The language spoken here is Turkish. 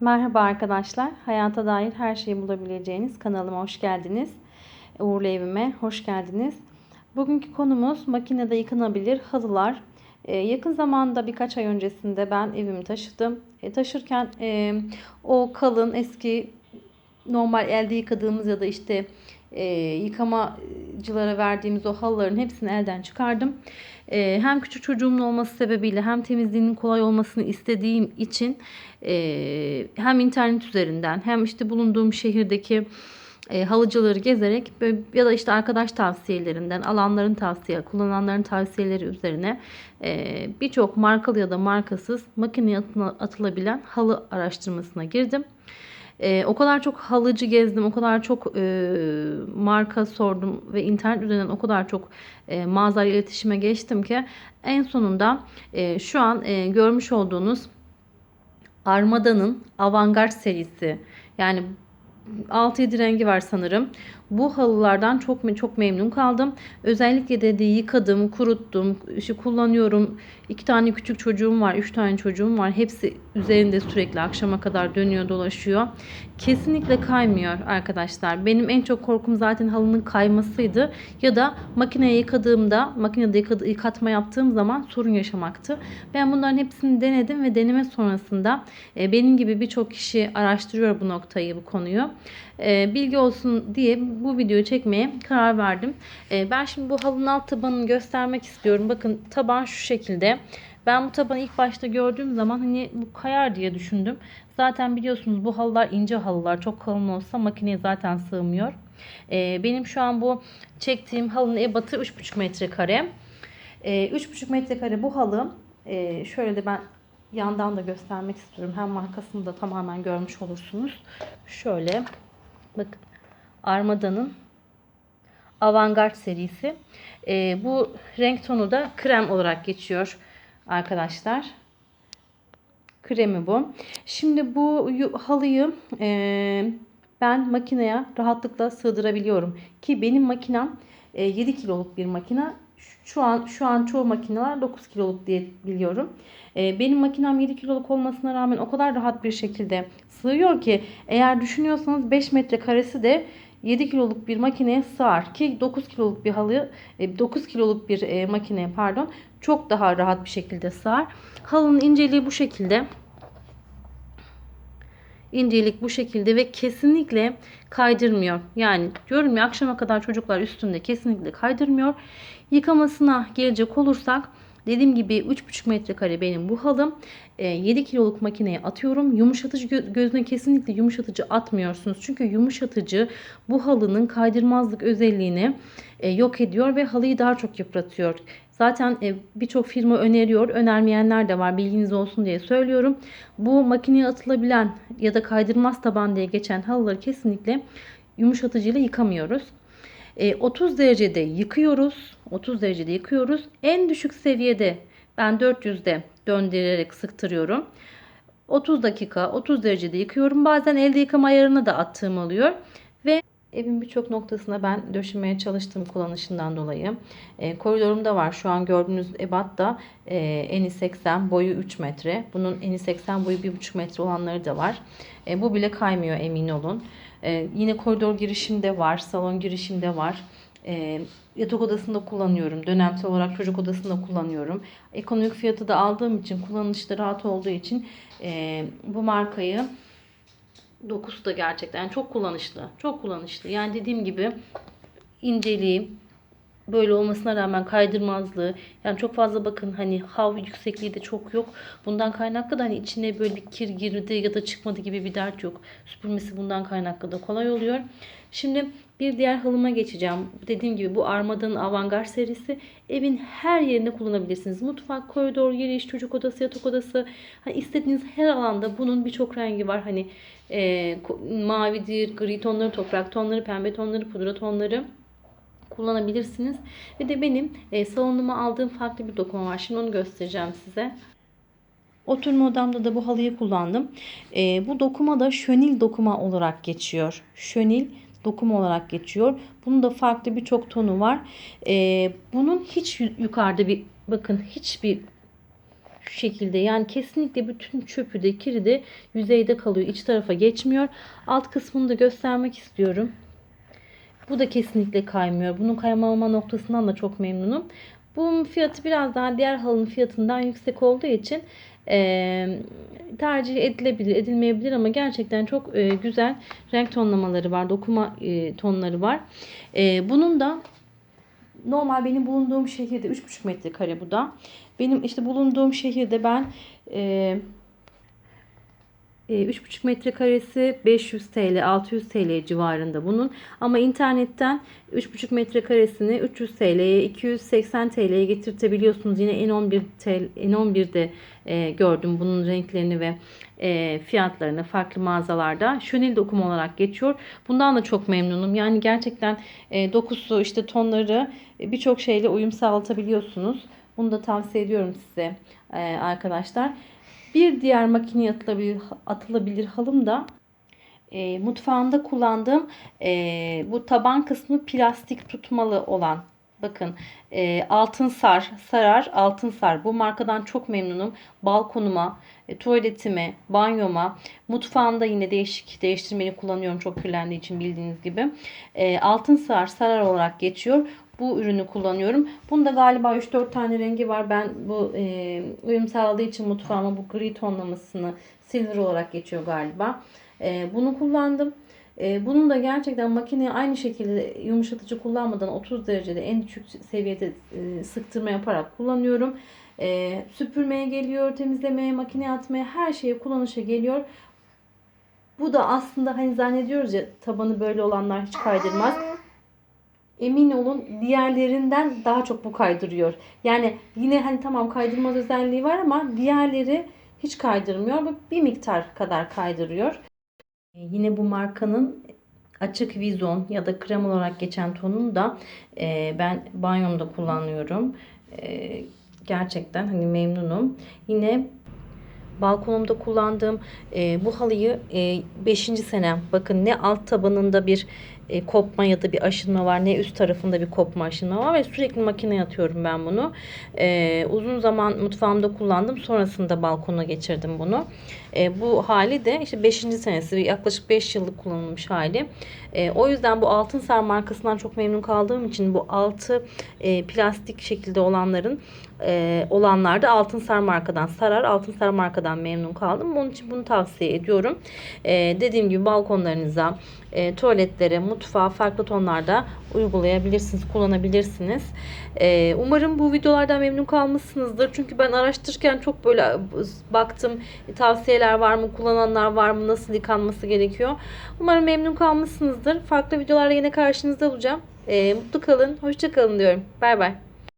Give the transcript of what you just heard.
Merhaba arkadaşlar. Hayata dair her şeyi bulabileceğiniz kanalıma hoş geldiniz. Uğurlu evime hoş geldiniz. Bugünkü konumuz makinede yıkanabilir halılar. Ee, yakın zamanda birkaç ay öncesinde ben evimi taşıdım. E, taşırken e, o kalın eski normal elde yıkadığımız ya da işte e, yıkamacılara verdiğimiz o halıların hepsini elden çıkardım. E, hem küçük çocuğumun olması sebebiyle hem temizliğinin kolay olmasını istediğim için e, hem internet üzerinden hem işte bulunduğum şehirdeki e, halıcıları gezerek böyle, ya da işte arkadaş tavsiyelerinden, alanların tavsiye, kullananların tavsiyeleri üzerine e, birçok markalı ya da markasız makineye atılabilen halı araştırmasına girdim. E, o kadar çok halıcı gezdim, o kadar çok e, marka sordum ve internet üzerinden o kadar çok e, mağazayla iletişime geçtim ki en sonunda e, şu an e, görmüş olduğunuz Armada'nın Avantgard serisi yani 6-7 rengi var sanırım. Bu halılardan çok çok memnun kaldım. Özellikle de, de yıkadım, kuruttum, işte kullanıyorum. İki tane küçük çocuğum var, üç tane çocuğum var. Hepsi üzerinde sürekli akşama kadar dönüyor, dolaşıyor. Kesinlikle kaymıyor arkadaşlar. Benim en çok korkum zaten halının kaymasıydı. Ya da makineye yıkadığımda, makinede yıkadı, yıkatma yaptığım zaman sorun yaşamaktı. Ben bunların hepsini denedim ve deneme sonrasında e, benim gibi birçok kişi araştırıyor bu noktayı, bu konuyu. E, bilgi olsun diye bu videoyu çekmeye karar verdim. E, ben şimdi bu halının alt tabanını göstermek istiyorum. Bakın taban şu şekilde. Ben bu tabanı ilk başta gördüğüm zaman hani bu kayar diye düşündüm. Zaten biliyorsunuz bu halılar ince halılar. Çok kalın olsa makineye zaten sığmıyor. E, benim şu an bu çektiğim halının ebatı 3,5 metrekare. E, 3,5 metrekare bu halı. E, şöyle de ben yandan da göstermek istiyorum. Hem markasını da tamamen görmüş olursunuz. Şöyle bakın Armada'nın Avantgard serisi. Ee, bu renk tonu da krem olarak geçiyor arkadaşlar. Kremi bu. Şimdi bu halıyı e, ben makineye rahatlıkla sığdırabiliyorum. Ki benim makinem e, 7 kiloluk bir makine. Şu an şu an çoğu makineler 9 kiloluk diye biliyorum. E, benim makinem 7 kiloluk olmasına rağmen o kadar rahat bir şekilde sığıyor ki eğer düşünüyorsanız 5 metre karesi de 7 kiloluk bir makineye sığar ki 9 kiloluk bir halı 9 kiloluk bir e, makineye pardon çok daha rahat bir şekilde sığar. Halının inceliği bu şekilde. İncelik bu şekilde ve kesinlikle kaydırmıyor. Yani diyorum ya akşama kadar çocuklar üstünde kesinlikle kaydırmıyor. Yıkamasına gelecek olursak dediğim gibi 3,5 metrekare benim bu halım. E, 7 kiloluk makineye atıyorum. Yumuşatıcı gö- gözüne kesinlikle yumuşatıcı atmıyorsunuz. Çünkü yumuşatıcı bu halının kaydırmazlık özelliğini e, yok ediyor ve halıyı daha çok yıpratıyor. Zaten e, birçok firma öneriyor. Önermeyenler de var. Bilginiz olsun diye söylüyorum. Bu makineye atılabilen ya da kaydırmaz taban diye geçen halıları kesinlikle yumuşatıcıyla yıkamıyoruz. E, 30 derecede yıkıyoruz. 30 derecede yıkıyoruz. En düşük seviyede ben 400'de döndürerek sıktırıyorum. 30 dakika 30 derecede yıkıyorum. Bazen elde yıkama ayarına da attığım oluyor. Ve evin birçok noktasına ben döşemeye çalıştım kullanışından dolayı. E, koridorumda var. Şu an gördüğünüz ebat da e, eni 80, boyu 3 metre. Bunun eni 80, boyu 1,5 metre olanları da var. E, bu bile kaymıyor emin olun. E, yine koridor girişimde var, salon girişimde var. E, yatak odasında kullanıyorum. Dönemsel olarak çocuk odasında kullanıyorum. Ekonomik fiyatı da aldığım için, kullanışta rahat olduğu için e, bu markayı dokusu da gerçekten çok kullanışlı. Çok kullanışlı. Yani dediğim gibi inceliği böyle olmasına rağmen kaydırmazlığı yani çok fazla bakın hani hav yüksekliği de çok yok. Bundan kaynaklı da hani içine böyle bir kir girdi ya da çıkmadı gibi bir dert yok. Süpürmesi bundan kaynaklı da kolay oluyor. Şimdi bir diğer halıma geçeceğim. Dediğim gibi bu Armada'nın Avantgard serisi. Evin her yerinde kullanabilirsiniz. Mutfak, koridor, giriş, çocuk odası, yatak odası. Hani istediğiniz her alanda bunun birçok rengi var. Hani e, mavidir, gri tonları, toprak tonları, pembe tonları, pudra tonları kullanabilirsiniz. Ve de benim e, salonuma aldığım farklı bir dokuma var. Şimdi onu göstereceğim size. Oturma odamda da bu halıyı kullandım. E, bu dokuma da şönil dokuma olarak geçiyor. Şönil dokuma olarak geçiyor. Bunun da farklı birçok tonu var. E, bunun hiç yu- yukarıda bir bakın hiçbir Şu şekilde yani kesinlikle bütün çöpü de kiri de yüzeyde kalıyor. İç tarafa geçmiyor. Alt kısmını da göstermek istiyorum. Bu da kesinlikle kaymıyor. Bunun kaymama noktasından da çok memnunum. Bunun fiyatı biraz daha diğer halının fiyatından yüksek olduğu için e, tercih edilebilir, edilmeyebilir ama gerçekten çok e, güzel renk tonlamaları var, dokuma e, tonları var. E, bunun da normal benim bulunduğum şehirde 3,5 metrekare bu da. Benim işte bulunduğum şehirde ben 3,5 metrekaresi 500 TL, 600 TL civarında bunun. Ama internetten 3,5 metrekaresini 300 TL'ye, 280 TL'ye getirtebiliyorsunuz. Yine N11 TL, N11'de e, gördüm bunun renklerini ve e, fiyatlarını farklı mağazalarda. Şönil dokum olarak geçiyor. Bundan da çok memnunum. Yani gerçekten e, dokusu, işte tonları e, birçok şeyle uyum sağlatabiliyorsunuz. Bunu da tavsiye ediyorum size e, arkadaşlar. Bir diğer makineye atılabilir, atılabilir halım da e, mutfağımda kullandığım e, bu taban kısmı plastik tutmalı olan bakın e, altın sar sarar altın sar. Bu markadan çok memnunum. Balkonuma e, tuvaletime banyoma mutfağımda yine değişik değiştirmeli kullanıyorum çok kirlendiği için bildiğiniz gibi. E, altın sar sarar olarak geçiyor bu ürünü kullanıyorum. Bunda galiba 3-4 tane rengi var. Ben bu e, uyum sağladığı için mutfağıma bu gri tonlamasını silver olarak geçiyor galiba. E, bunu kullandım. E, bunun da gerçekten makineye aynı şekilde yumuşatıcı kullanmadan 30 derecede en düşük seviyede e, sıktırma yaparak kullanıyorum. E, süpürmeye geliyor, temizlemeye, makineye atmaya her şeye kullanışa geliyor. Bu da aslında hani zannediyoruz ya tabanı böyle olanlar hiç kaydırmaz emin olun diğerlerinden daha çok bu kaydırıyor. Yani yine hani tamam kaydırmaz özelliği var ama diğerleri hiç kaydırmıyor. Bu bir miktar kadar kaydırıyor. E, Yine bu markanın açık vizon ya da krem olarak geçen tonunu da e, ben banyomda kullanıyorum. E, gerçekten hani memnunum. Yine balkonumda kullandığım e, bu halıyı 5. senem bakın ne alt tabanında bir e, kopma ya da bir aşınma var ne üst tarafında bir kopma aşınma var ve sürekli makineye atıyorum ben bunu. E, uzun zaman mutfağımda kullandım sonrasında balkona geçirdim bunu. E, bu hali de işte 5. senesi yaklaşık 5 yıllık kullanılmış hali. E, o yüzden bu altın sar markasından çok memnun kaldığım için bu altı e, plastik şekilde olanların e, olanlarda altın sar markadan sarar altın sar markadan memnun kaldım. Bunun için bunu tavsiye ediyorum. E, dediğim gibi balkonlarınıza, e, tuvaletlere, mutfağa farklı tonlarda uygulayabilirsiniz, kullanabilirsiniz. E, umarım bu videolardan memnun kalmışsınızdır. Çünkü ben araştırırken çok böyle baktım tavsiyeler var mı, kullananlar var mı, nasıl yıkanması gerekiyor. Umarım memnun kalmışsınızdır. Farklı videolarla yine karşınızda olacağım. E, mutlu kalın, hoşça kalın diyorum. Bay bay.